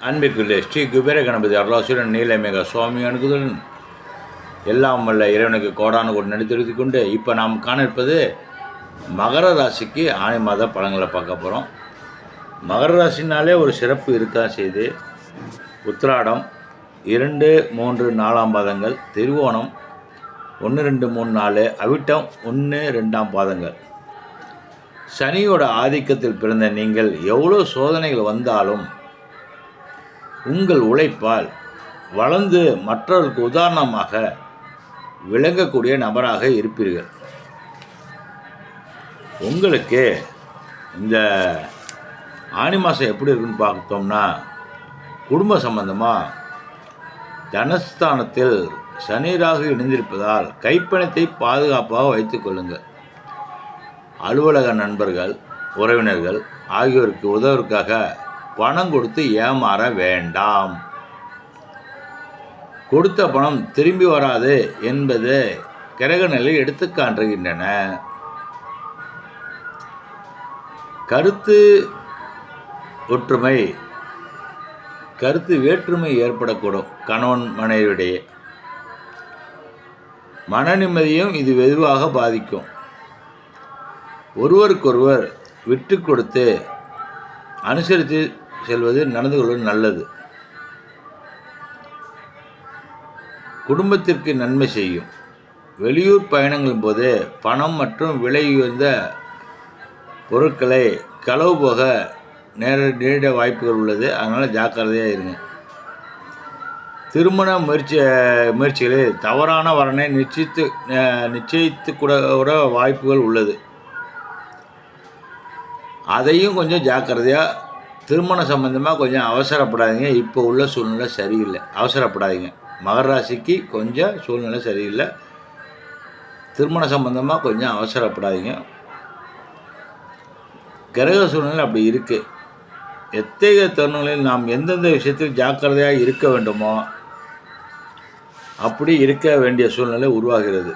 அன்பிற்குள்ளே ஸ்ரீ குபேர கணபதி அருளாசுரன் நீலமேக சுவாமி அணுகுதல் எல்லாம் வல்ல இறைவனுக்கு கோடான கோடி நடித்திருத்தி கொண்டு இப்போ நாம் காண இருப்பது மகர ராசிக்கு ஆணி மாத பழங்களை பார்க்க போகிறோம் மகர ராசினாலே ஒரு சிறப்பு இருக்கா செய்து உத்திராடம் இரண்டு மூன்று நாலாம் பாதங்கள் திருவோணம் ஒன்று ரெண்டு மூணு நாலு அவிட்டம் ஒன்று ரெண்டாம் பாதங்கள். சனியோட ஆதிக்கத்தில் பிறந்த நீங்கள் எவ்வளோ சோதனைகள் வந்தாலும் உங்கள் உழைப்பால் வளர்ந்து மற்றவர்களுக்கு உதாரணமாக விளங்கக்கூடிய நபராக இருப்பீர்கள். உங்களுக்கு இந்த ஆனி மாதம் எப்படி இருக்குன்னு பார்த்தோம்னா குடும்ப சம்பந்தமாக தனஸ்தானத்தில் சனீராக இணைந்திருப்பதால் கைப்பணத்தை பாதுகாப்பாக வைத்துக்கொள்ளுங்கள் அலுவலக நண்பர்கள் உறவினர்கள் ஆகியோருக்கு உதவுவதற்காக பணம் கொடுத்து ஏமாற வேண்டாம். கொடுத்த பணம் திரும்பி வராது என்பது கிரகநிலை எடுத்து காட்டுகின்றன கருத்து ஒற்றுமை கருத்து வேற்றுமை ஏற்படக்கூடும் கணவன் மனைவியிடையே. மன நிம்மதியும் இது வெதுவாக பாதிக்கும். ஒருவருக்கொருவர் விட்டு கொடுத்து அனுசரித்து செல்வது நடந்து கொள்வது நல்லது. குடும்பத்திற்கு நன்மை செய்யும். வெளியூர் பயணங்களின் போது பணம் மற்றும் விலை உயர்ந்த பொருட்களை களவு போக நேர நேரிட வாய்ப்புகள் உள்ளது. அதனால் ஜாக்கிரதையாக இருங்க. திருமண முயற்சி முயற்சிகளில் தவறான வரனை நிச்சயித்து நிச்சயித்து கூட கூட வாய்ப்புகள் உள்ளது. அதையும் கொஞ்சம் ஜாக்கிரதையாக திருமண சம்பந்தமாக கொஞ்சம் அவசரப்படாதீங்க. இப்போ உள்ள சூழ்நிலை சரியில்லை. அவசரப்படாதீங்க. மகர ராசிக்கு கொஞ்சம் சூழ்நிலை சரியில்லை. திருமண சம்பந்தமாக கொஞ்சம் அவசரப்படாதீங்க. கிரக சூழ்நிலை அப்படி இருக்குது எத்தகைய தருணங்களில் நாம் எந்தெந்த விஷயத்தில் ஜாக்கிரதையாக இருக்க வேண்டுமோ அப்படி இருக்க வேண்டிய சூழ்நிலை உருவாகிறது.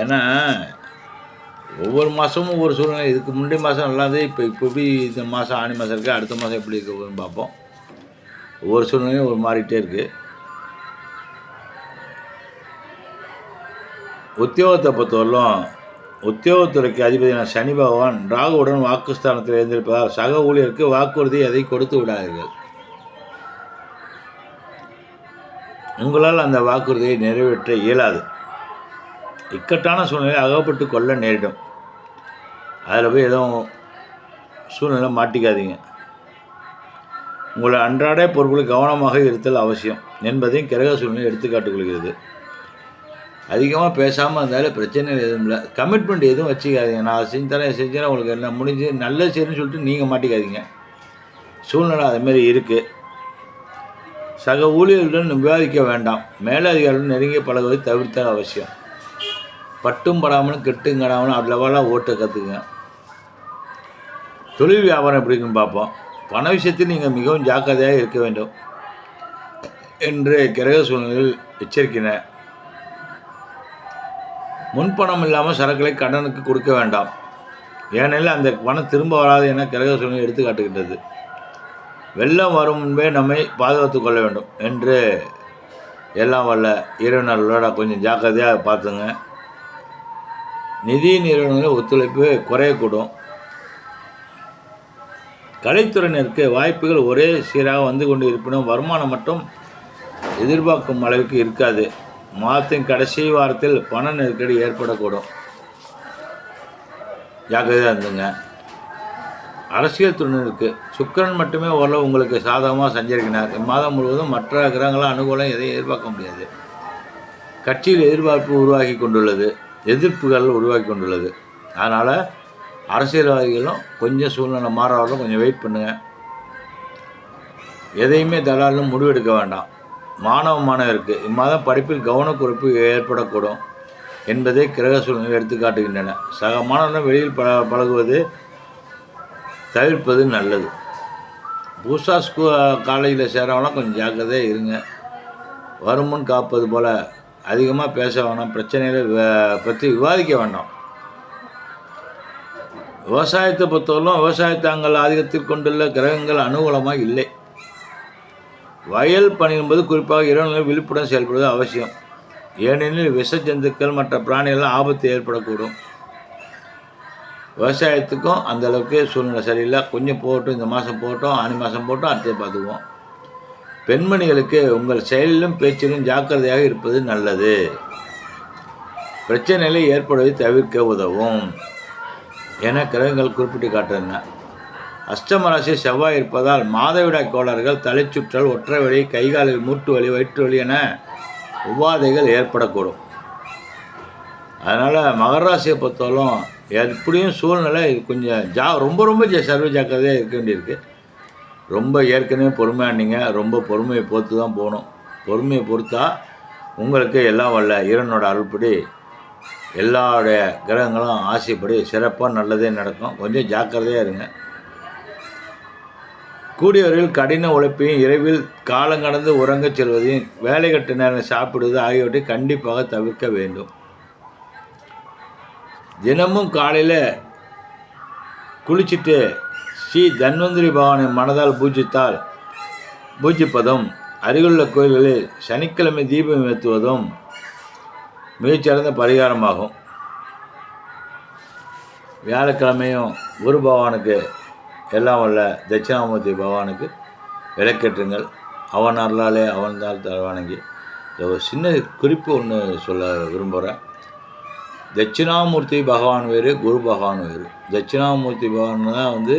ஏன்னா ஒவ்வொரு மாதமும் ஒவ்வொரு சூழ்நிலை. இதுக்கு முந்தைய மாதம் நல்லாது இப்போ இப்போ எப்படி இந்த மாதம் ஆணி மாதம் இருக்குது அடுத்த மாதம் எப்படி இருக்குன்னு பார்ப்போம். ஒவ்வொரு சூழ்நிலையும் ஒரு மாறிக்கிட்டே இருக்குது உத்தியோகத்தை பொறுத்தவரையிலும் உத்தியோகத்துறைக்கு அதிபதியான சனி பகவான் ராகுவுடன் வாக்குஸ்தானத்தில் இருந்திருப்பதால் சக ஊழியருக்கு வாக்குறுதி அதை கொடுத்து விடாதீர்கள். உங்களால் அந்த வாக்குறுதியை நிறைவேற்ற இயலாது. இக்கட்டான சூழ்நிலை அகப்பட்டு கொள்ள நேரிடும். அதில் போய் எதுவும் சூழ்நிலை மாட்டிக்காதீங்க. உங்களை அன்றாட பொருட்களில் கவனமாக இருத்தல் அவசியம் என்பதையும் கிரக சூழ்நிலை எடுத்துக்காட்டுக்கொள்கிறது அதிகமாக பேசாமல் இருந்தாலும் பிரச்சனை எதுவும் இல்லை. கமிட்மெண்ட் எதுவும் வச்சுக்காதீங்க. நான் செஞ்சு தரேன் செஞ்சேன் உங்களுக்கு என்ன முடிஞ்சு நல்ல சரின்னு சொல்லிட்டு நீங்கள் மாட்டிக்காதீங்க. சூழ்நிலை அதுமாரி இருக்குது சக ஊழியர்களுடன் விவாதிக்க வேண்டாம். மேலதிகாரிகளுடன் நெருங்கி பழகுவதை தவிர்த்தல் அவசியம். பட்டும் படாமலும் கெட்டும் கடாமலும் அவ்வளவாலாம் ஓட்ட கற்றுக்குங்க தொழில் வியாபாரம் எப்படி இருக்குன்னு பார்ப்போம். பண விஷயத்தில் நீங்கள் மிகவும் ஜாக்கிரதையாக இருக்க வேண்டும். என்று கிரக சூழ்நிலையில் எச்சரிக்கின்றன. முன்பணம் இல்லாமல் சரக்குகளை கடனுக்கு கொடுக்க வேண்டாம். ஏனெனில் அந்த பணம் திரும்ப வராது என கிரக சூழ்நிலை எடுத்து காட்டுகின்றது. வெள்ளம் வரும் முன்பே நம்மை பாதுகாத்து கொள்ள வேண்டும். என்று எல்லாம் வரல இரவு நாளோட கொஞ்சம் ஜாக்கிரதையாக பார்த்துங்க. நிதி நிறுவனங்களில் ஒத்துழைப்பு குறையக்கூடும். கலைத்துறையினருக்கு வாய்ப்புகள் ஒரே சீராக வந்து கொண்டு இருப்பினும் வருமானம் மட்டும் எதிர்பார்க்கும் அளவுக்கு இருக்காது. மாதத்தின் கடைசி வாரத்தில் பண நெருக்கடி ஏற்படக்கூடும். ஜாக்கிரதையாக இருந்துங்க. அரசியல் துறையினருக்கு சுக்கிரன் மட்டுமே ஓரளவு உங்களுக்கு சாதகமாக சஞ்சரிக்கிறார் இம்மாதம் முழுவதும் மற்ற கிரகங்களால் அனுகூலம் எதையும் எதிர்பார்க்க முடியாது. கட்சியில் எதிர்பார்ப்பு உருவாகி கொண்டுள்ளது. எதிர்ப்புகள் உருவாக்கி கொண்டுள்ளது. அதனால் அரசியல்வாதிகளும் கொஞ்சம் சூழ்நிலை மாறாலும் கொஞ்சம் வெயிட் பண்ணுங்கள் எதையுமே தலாலும் முடிவெடுக்க வேண்டாம். மாணவ மாணவருக்கு இம்மாதம் படிப்பில் கவனக்குறைப்பு ஏற்படக்கூடும் என்பதை கிரக சூழ்நிலை எடுத்துக்காட்டுகின்றன. சக மாணவர்கள் வெளியில் பழ பழகுவது தவிர்ப்பது நல்லது. பூசா ஸ்கூ காலேஜில் சேரவங்களாம் கொஞ்சம் ஜாக்கிரதையாக இருங்க. வருமுன் காப்பது போல் அதிகமாக பேச வேணாம் பிரச்சனைகளை வ- பற்றி விவாதிக்க வேண்டாம் விவசாயத்தை பொறுத்தவரைக்கும் விவசாயத்தை அங்கள் ஆதிக்கத்தில் கொண்டுள்ள கிரகங்கள் அனுகூலமாக இல்லை. வயல் பணி என்பது குறிப்பாக இரவு விழிப்புடன் செயல்படுவது அவசியம். ஏனெனில் விஷ ஜந்துக்கள் மற்ற பிராணிகள்லாம் ஆபத்து ஏற்படக்கூடும். விவசாயத்துக்கும் அந்தளவுக்கு சூழ்நிலை சரியில்லை. கொஞ்சம் போட்டும் இந்த மாதம் போட்டோம் ஆனி மாதம் போட்டோம் அடுத்து பார்த்துக்குவோம். பெண்மணிகளுக்கு உங்கள் செயலிலும் பேச்சிலும் ஜாக்கிரதையாக இருப்பது நல்லது. பிரச்சனைகளை ஏற்படுவதை தவிர்க்க உதவும். என கிரகங்கள் குறிப்பிட்டு காட்டுறன அஷ்டமராசி செவ்வாய் இருப்பதால் மாதவிடாய் கோளாறுகள் தலைச்சுற்றல் ஒற்றை வலி கைகாலில் மூட்டு வலி வயிற்று வலி என உபாதைகள் ஏற்படக்கூடும். அதனால் மகராசியை ராசியை எப்படியும் சூழ்நிலை கொஞ்சம் ஜா ரொம்ப ரொம்ப சர்வ ஜாக்கிரதையாக இருக்க வேண்டியிருக்கு. ரொம்ப ஏற்கனவே பொறுமையாக ரொம்ப பொறுமையை பொறுத்து தான் போகணும். பொறுமையை பொறுத்தா உங்களுக்கு எல்லாம் வல்ல இறைவனோட அருள்படி எல்லாருடைய கிரகங்களும் ஆசைப்படி சிறப்பாக நல்லதே நடக்கும். கொஞ்சம் ஜாக்கிரதையாக இருங்க. கூடியவர்கள் கடின உழைப்பையும் இரவில் காலங்கடந்து உறங்கச் செல்வதையும் வேலை கட்டு நேரம் சாப்பிடுவது ஆகியவற்றை கண்டிப்பாக தவிர்க்க வேண்டும். தினமும் காலையில் குளிச்சுட்டு ஸ்ரீ தன்வந்திரி பவானை மனதால் பூஜித்தால் பூஜிப்பதும் அருகிலுள்ள கோயில்களில் சனிக்கிழமை தீபம் ஏற்றுவதும் மிகச்சிறந்த பரிகாரமாகும். வியாழக்கிழமையும் குரு பகவானுக்கு எல்லாம் வல்ல தட்சிணாமூர்த்தி பகவானுக்கு விளக்கேற்றுங்கள். அவன் அருளாலே அவன் தான் வணங்கி ஒரு சின்ன குறிப்பு ஒன்று சொல்ல விரும்புகிறேன் தட்சிணாமூர்த்தி பகவான் வேறு குரு பகவான் வேறு. தட்சிணாமூர்த்தி பகவான் தான் வந்து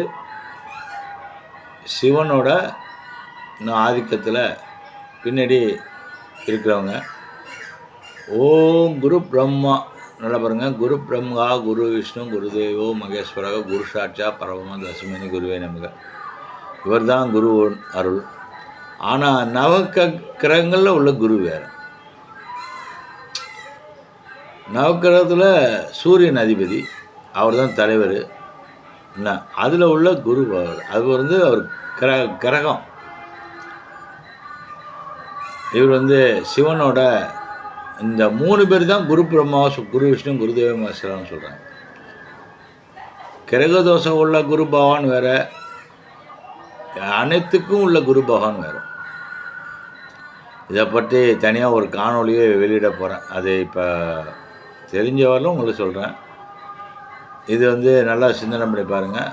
சிவனோட இன்னும் ஆதிக்கத்தில் பின்னாடி இருக்கிறவங்க. ஓம் குரு பிரம்மா. நல்லா பாருங்கள் குரு பிரம்மா குரு விஷ்ணு குரு தேவோ மகேஸ்வரக குரு சாட்சா பரம தசுமணி குருவே நமக. இவர் தான் குரு அருள். ஆனால் நவக்க கிரகங்களில் உள்ள குரு வேறு. நவக்கிரகத்தில் சூரியன் அதிபதி. அவர் தான் தலைவர். அதில் உள்ள குரு அவர். அது வந்து அவர் கிர கிரகம். இவர் வந்து சிவனோட இந்த மூணு பேர் தான் குரு பிரம்மா குரு விஷ்ணு குருதேவ மகேஸ்வரன் சொல்கிறாங்க கிரக தோஷம் உள்ள குரு பகவான் வேற. அனைத்துக்கும் உள்ள குரு பகவான் வேறு. இதை பற்றி தனியாக ஒரு காணொலியை வெளியிட போகிறேன் அது இப்போ தெரிஞ்ச உங்களுக்கு சொல்கிறேன் இது வந்து நல்லா சிந்தனை பண்ணி பாருங்கள்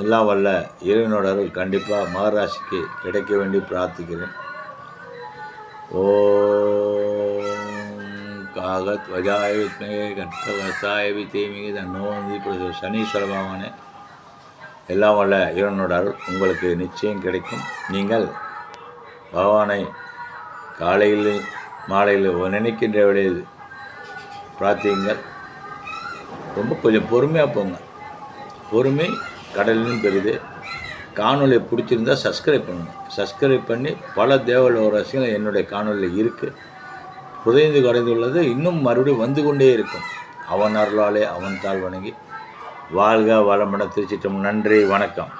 எல்லாம் வல்ல இறைவனோட அருள் கண்டிப்பாக மகராசிக்கு கிடைக்க வேண்டி பிரார்த்திக்கிறேன். ஓ காகத் வஜாய வித்மகே கட்கவசாய தன்னோ வந்து இப்போ சனீஸ்வர பகவானே எல்லாம் வல்ல இறைவனோட அருள் உங்களுக்கு நிச்சயம் கிடைக்கும். நீங்கள் பகவானை காலையில் மாலையில் நினைக்கின்ற வேளையில் பிரார்த்தியுங்கள். ரொம்ப கொஞ்சம் பொறுமையாக போங்க. பொறுமை கடலிலும் பெரிது. காணொலியை பிடிச்சிருந்தா சப்ஸ்கிரைப் பண்ணுங்க. சப்ஸ்கிரைப் பண்ணி பல தேவலோரசிகள் என்னுடைய காணொலியில் இருக்குது புதைந்து குறைந்துள்ளது இன்னும் மறுபடியும் வந்து கொண்டே இருக்கும். அவன் அருளாலே அவன் தாழ் வணங்கி. வாழ்க வளமுடன் திருச்சிட்டம் நன்றி வணக்கம்.